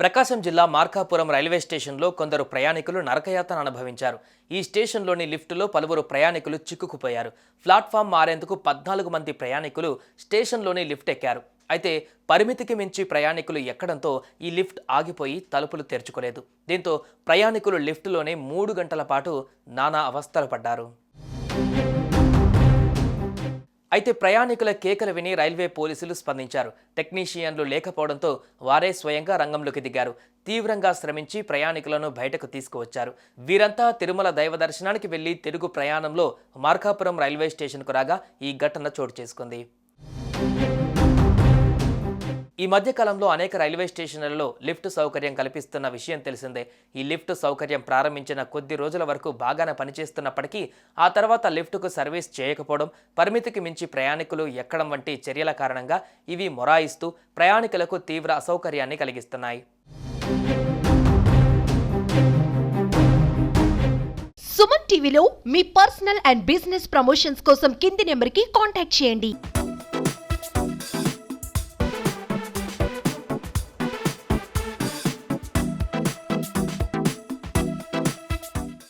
ప్రకాశం జిల్లా మార్కాపురం రైల్వే స్టేషన్లో కొందరు ప్రయాణికులు నరకయాతన అనుభవించారు. ఈ స్టేషన్లోని లిఫ్టులో పలువురు ప్రయాణికులు చిక్కుకుపోయారు. ప్లాట్ఫామ్ మారేందుకు పద్నాలుగు మంది ప్రయాణికులు స్టేషన్లోని లిఫ్ట్ ఎక్కారు అయితే పరిమితికి మించి ప్రయాణికులు ఎక్కడంతో ఈ లిఫ్ట్ ఆగిపోయి తలుపులు తెరుచుకోలేదు. దీంతో ప్రయాణికులు లిఫ్టులోనే మూడు గంటల పాటు నానా అవస్థలు పడ్డారు. అయితే ప్రయాణికుల కేకలు విని రైల్వే పోలీసులు స్పందించారు. టెక్నీషియన్లు లేకపోవడంతో వారే స్వయంగా రంగంలోకి దిగారు. తీవ్రంగా శ్రమించి ప్రయాణికులను బయటకు తీసుకువచ్చారు. వీరంతా తిరుమల దైవ దర్శనానికి వెళ్ళి తిరుగు ప్రయాణంలో మార్కాపురం రైల్వే స్టేషన్కు రాగా ఈ ఘటన చోటు చేసుకుంది. ఈ మధ్యకాలంలో అనేక రైల్వే స్టేషన్లలో లిఫ్ట్ సౌకర్యం కల్పిస్తున్న విషయం తెలిసిందే. ఈ లిఫ్ట్ సౌకర్యం ప్రారంభించిన కొద్ది రోజుల వరకు బాగానే పనిచేస్తున్నప్పటికీ ఆ తర్వాత లిఫ్ట్కు సర్వీస్ చేయకపోవడం పరిమితికి మించి ప్రయాణికులు ఎక్కడం వంటి చర్యల కారణంగా ఇవి మొరాయిస్తూ ప్రయాణికులకు తీవ్ర అసౌకర్యాన్ని కలిగిస్తున్నాయి. సుమన్ టీవీలో మీ పర్సనల్ అండ్ బిజినెస్ ప్రమోషన్స్ కోసం కింది నెంబర్కి కాంటాక్ట్ చేయండి.